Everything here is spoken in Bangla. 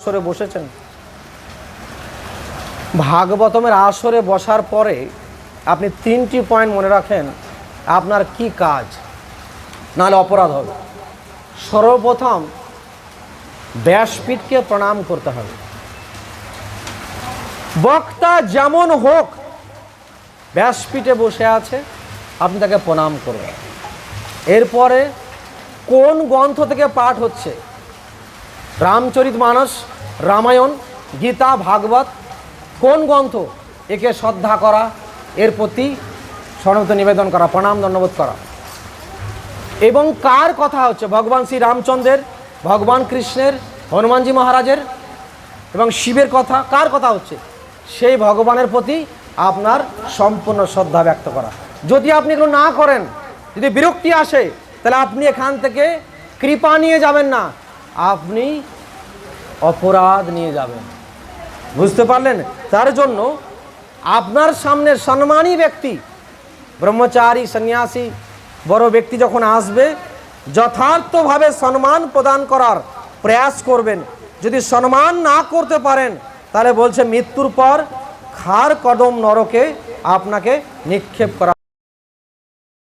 আসরে বসেছেন। ভাগবতমের আসরে বসার পরে আপনি তিনটি পয়েন্ট মনে রাখেন, আপনার কি কাজ? নাহলে অপরাধ হবে। সর্বপ্রথম ব্যাসপীঠকে প্রণাম করতে হবে। বক্তা যেমন হোক, ব্যাসপীঠে বসে আছে, আপনি তাকে প্রণাম করবেন। এরপরে কোন গ্রন্থ থেকে পাঠ হচ্ছে? রামচরিত মানস রামায়ণ, গীতা, ভাগবত, কোন গ্রন্থ একে শ্রদ্ধা করা, এর প্রতি সনমত নিবেদন করা, প্রণাম দণ্ডবোধ করা? এবং কার কথা হচ্ছে? ভগবান শ্রী রামচন্দ্রের, ভগবান কৃষ্ণের, হনুমানজি মহারাজের এবং শিবের কথা, কার কথা হচ্ছে? সেই ভগবানের প্রতি আপনার সম্পূর্ণ শ্রদ্ধা ব্যক্ত করা। যদি আপনি এগুলো না করেন, যদি বিরক্তি আসে, তাহলে আপনি এখান থেকে কৃপা নিয়ে যাবেন না। আপনি অপরাধ নিয়ে যাবেন বুঝতে পারলেন? তার জন্য আপনার সামনে সম্মানী ব্যক্তি, ব্রহ্মচারী, সন্ন্যাসী, বড় ব্যক্তি যখন আসবে, যথার্থভাবে সম্মান প্রদান করার প্রয়াস করবেন। যদি সম্মান না করতে পারেন, তাহলে বলছে মৃত্যুর পর খার কদম নরকে আপনাকে নিক্ষেপ করা